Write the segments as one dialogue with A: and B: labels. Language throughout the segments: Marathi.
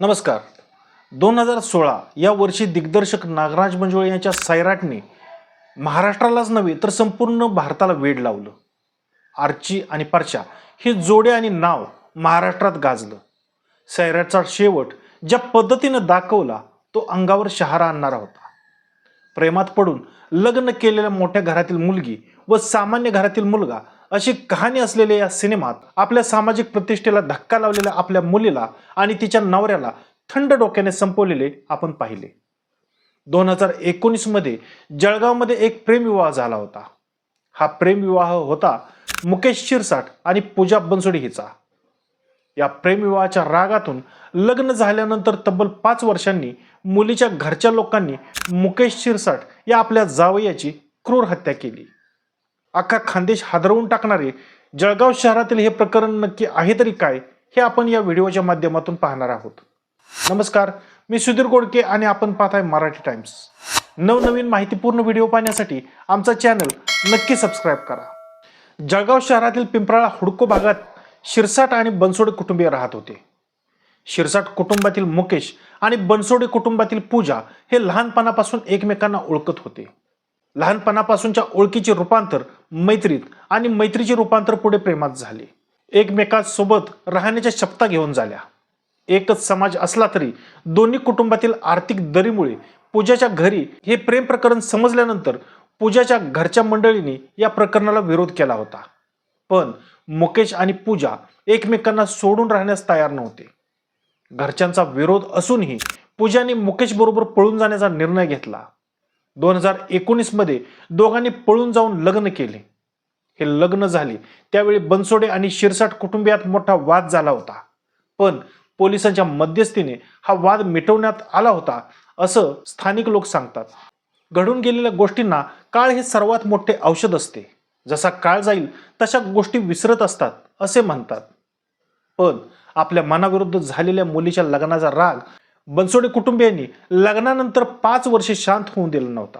A: नमस्कार. दोन हजार सोळा या वर्षी दिग्दर्शक नागराज मंजुळे यांच्या सैराटने महाराष्ट्रालाच नव्हे तर संपूर्ण भारताला वेड लावलं. आर्ची आणि परचा हे जोडे आणि नाव महाराष्ट्रात गाजलं. सैराटचा शेवट ज्या पद्धतीनं दाखवला तो अंगावर शहारा आणणारा होता. प्रेमात पडून लग्न केलेल्या मोठ्या घरातील मुलगी व सामान्य घरातील मुलगा अशी कहाणी असलेल्या या सिनेमात आपल्या सामाजिक प्रतिष्ठेला धक्का लावलेल्या आपल्या मुलीला आणि तिच्या नवऱ्याला थंड डोक्याने संपवलेले आपण पाहिले. दोन हजार एकोणीसमध्ये जळगावमध्ये एक प्रेमविवाह झाला होता. हा प्रेमविवाह होता मुकेश शिरसाट आणि पूजा बनसोडी हिचा या प्रेमविवाहाच्या रागातून लग्न झाल्यानंतर तब्बल पाच वर्षांनी मुलीच्या घरच्या लोकांनी मुकेश शिरसाट या आपल्या जावयाची क्रूर हत्या केली. अख्खा खानदेश हादरवून टाकणारे जळगाव शहरातील हे प्रकरण नक्की आहे तरी काय हे आपण या व्हिडिओच्या माध्यमातून पाहणार आहोत. नमस्कार मी सुधीर गोडके आणि आपण पाहताय मराठी टाइम्स. नवनवीन माहितीपूर्ण व्हिडिओ पाहण्यासाठी आमचा चॅनल नक्की सबस्क्राईब करा. जळगाव शहरातील पिंपराळा हुडको भागात शिरसाट आणि बनसोडे कुटुंबीय राहत होते. शिरसाट कुटुंबातील मुकेश आणि बनसोडे कुटुंबातील पूजा हे लहानपणापासून एकमेकांना ओळखत होते. लहानपणापासूनच्या ओळखीचे रूपांतर मैत्रीत आणि मैत्रीचे रूपांतर पुढे प्रेमात झाले. एकमेकांसोबत राहण्याच्या शपथा घेऊन झाल्या. एकच समाज असला तरी दोन्ही कुटुंबातील आर्थिक दरीमुळे पूजाच्या घरी हे प्रेम प्रकरण समजल्यानंतर पूजाच्या घरच्या मंडळींनी या प्रकरणाला विरोध केला होता. पण मुकेश आणि पूजा एकमेकांना सोडून राहण्यास तयार नव्हते. घरच्यांचा विरोध असूनही पूजाने मुकेश बरोबर पळून जाण्याचा निर्णय घेतला. दोन हजार एकोणीसमध्ये दोघांनी पळून जाऊन लग्न केले. हे लग्न झाले. त्यावेळी बनसोडे आणि शिरसाट कुटुंबियात मोठा वाद झाला होता. पण पोलिसांच्या मध्यस्थीने हा वाद मिटवण्यात आला होता असं स्थानिक लोक सांगतात. घडून गेलेल्या गोष्टींना काळ हे सर्वात मोठे औषध असते. जसा काळ जाईल तशा गोष्टी विसरत असतात असे म्हणतात. पण आपल्या मनाविरुद्ध झालेल्या मुलीच्या लग्नाचा राग बनसोडे कुटुंबियांनी लग्नानंतर पाच वर्षे शांत होऊन दिला नव्हता.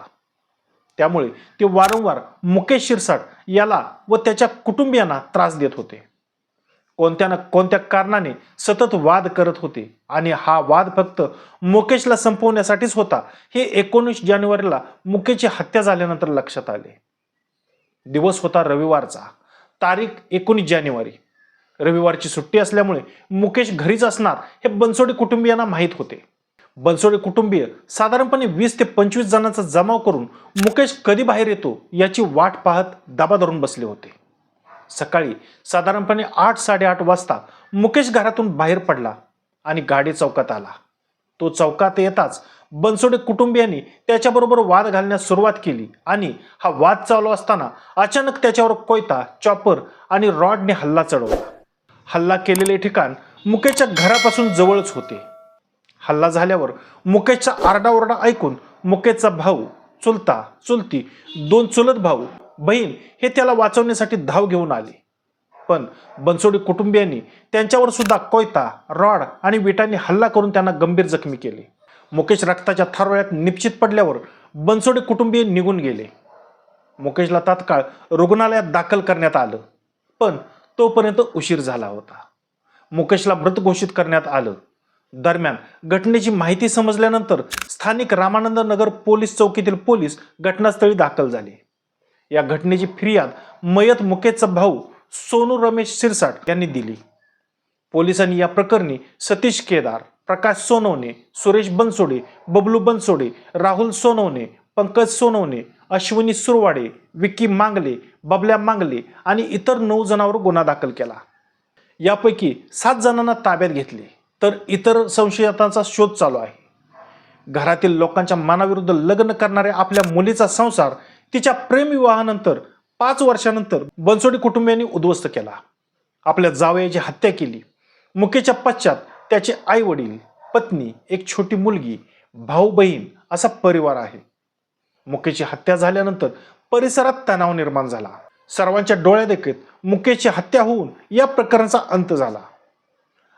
A: त्यामुळे ते वारंवार मुकेश शिरसाट याला व त्याच्या कुटुंबियांना त्रास देत होते. कोणत्या ना कोणत्या कारणाने सतत वाद करत होते आणि हा वाद फक्त मुकेशला संपवण्यासाठीच होता हे एकोणीस जानेवारीला मुकेशची हत्या झाल्यानंतर लक्षात आले. दिवस होता रविवारचा तारीख एकोणीस जानेवारी. रविवारची सुट्टी असल्यामुळे मुकेश घरीच असणार हे बनसोडे कुटुंबियांना माहीत होते. बनसोडे कुटुंबीय साधारणपणे वीस ते पंचवीस जणांचा जमाव करून मुकेश कधी बाहेर येतो याची वाट पाहत दाबा धरून बसले होते. सकाळी साधारणपणे आठ साडेआठ वाजता मुकेश घरातून बाहेर पडला आणि गाडी चौकात आला. तो चौकात येताच बनसोडे कुटुंबियांनी त्याच्याबरोबर वाद घालण्यास सुरुवात केली आणि हा वाद चालू असताना अचानक त्याच्यावर कोयता चॉपर आणि रॉडने हल्ला चढवला. हल्ला केलेले ठिकाण मुकेशच्या घरापासून जवळच होते. हल्ला झाल्यावर मुकेशचा आरडाओरडा ऐकून मुकेशचा भाऊ चुलता चुलती दोन चुलत भाऊ बहीण हे त्याला वाचवण्यासाठी धाव घेऊन आले. पण बनसोडी कुटुंबियांनी त्यांच्यावर सुद्धा कोयता रॉड आणि विटांनी हल्ला करून त्यांना गंभीर जखमी केले. मुकेश रक्ताच्या थारोळ्यात निश्चित पडल्यावर बनसोडे कुटुंबीय निघून गेले. मुकेशला तात्काळ रुग्णालयात दाखल करण्यात आलं. पण तोपर्यंत उशीर झाला होता. मुकेशला मृत घोषित करण्यात आलं. दरम्यान घटनेची माहिती समजल्यानंतर स्थानिक रामानंद नगर पोलीस चौकीतील पोलीस घटनास्थळी दाखल झाले. या घटनेची फिर्याद मयत मुकेशचा भाऊ सोनू रमेश सिरसाट यांनी दिली. पोलिसांनी या प्रकरणी सतीश केदार प्रकाश सोनवणे सुरेश बनसोडे बबलू बनसोडे राहुल सोनवणे पंकज सोनवणे अश्विनी सुरवाडे विक्की मांगले बबल्या मांगले आणि इतर नऊ जणांवर गुन्हा दाखल केला. यापैकी सात जणांना ताब्यात घेतले. तर इतर संशयितांचा शोध चालू आहे. घरातील लोकांच्या मनाविरुद्ध लग्न करणाऱ्या आपल्या मुलीचा संसार तिच्या प्रेमविवाहानंतर पाच वर्षानंतर बनसोडी कुटुंबियांनी उद्ध्वस्त केला. आपल्या जावयाची हत्या केली. मुकेच्या पश्चात त्याचे आई वडील पत्नी एक छोटी मुलगी भाऊ बहीण असा परिवार आहे. मुकेची हत्या झाल्यानंतर परिसरात तणाव निर्माण झाला. सर्वांच्या डोळ्यादेखील मुकेशची हत्या होऊन या प्रकरणाचा अंत झाला.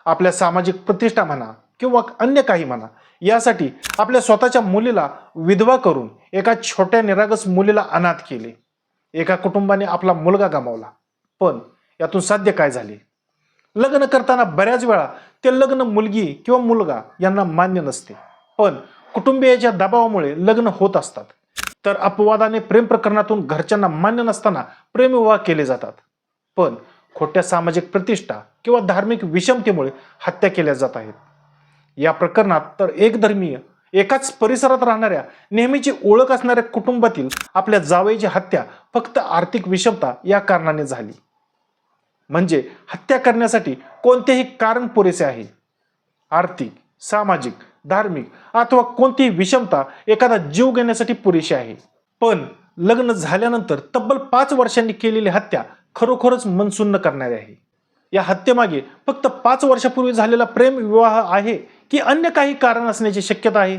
A: आपल्या सामाजिक प्रतिष्ठा म्हणा किंवा अन्य काही म्हणा यासाठी आपल्या स्वतःच्या मुलीला विधवा करून एका छोट्या निरागस मुलीला अनाथ केले. एका कुटुंबाने आपला मुलगा गमावला. पण यातून साध्य काय झाले? लग्न करताना बऱ्याच वेळा ते लग्न मुलगी किंवा मुलगा यांना मान्य नसते. पण कुटुंबियाच्या दबावामुळे लग्न होत असतात. तर अपवादाने प्रेम प्रकरणातून घरच्यांना मान्य नसताना प्रेमविवाह केले जातात. पण खोट्या सामाजिक प्रतिष्ठा किंवा धार्मिक विषमतेमुळे हत्या केल्या जात आहेत. या प्रकरणात तर एकधर्मीय एकाच परिसरात राहणाऱ्या नेहमीची ओळख असणाऱ्या कुटुंबातील आपल्या जावयाची हत्या फक्त आर्थिक विषमता या कारणाने झाली. म्हणजे हत्या करण्यासाठी कोणतेही कारण पुरेसे आहे. आर्थिक सामाजिक धार्मिक अथवा कोणतीही विषमता एखादा जीव घेण्यासाठी पुरेशी आहे. पण लग्न झाल्यानंतर तब्बल पाच वर्षांनी केलेली हत्या खरोखरच मनसुन्न करणारी आहे. या हत्येमागे फक्त पाच वर्षापूर्वी झालेला प्रेम विवाह आहे की अन्य काही कारण असण्याची शक्यता आहे?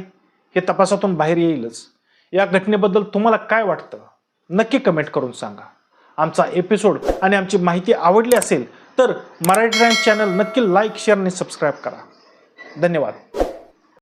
A: हे तपासातून बाहेर येईलच. या घटनेबद्दल तुम्हाला काय वाटतं? नक्की कमेंट करून सांगा. आमचा एपिसोड आणि आमची माहिती आवडली असेल तर मराठी टाइम्स चॅनल नक्की लाईक शेअर आणि सबस्क्राईब करा. धन्यवाद.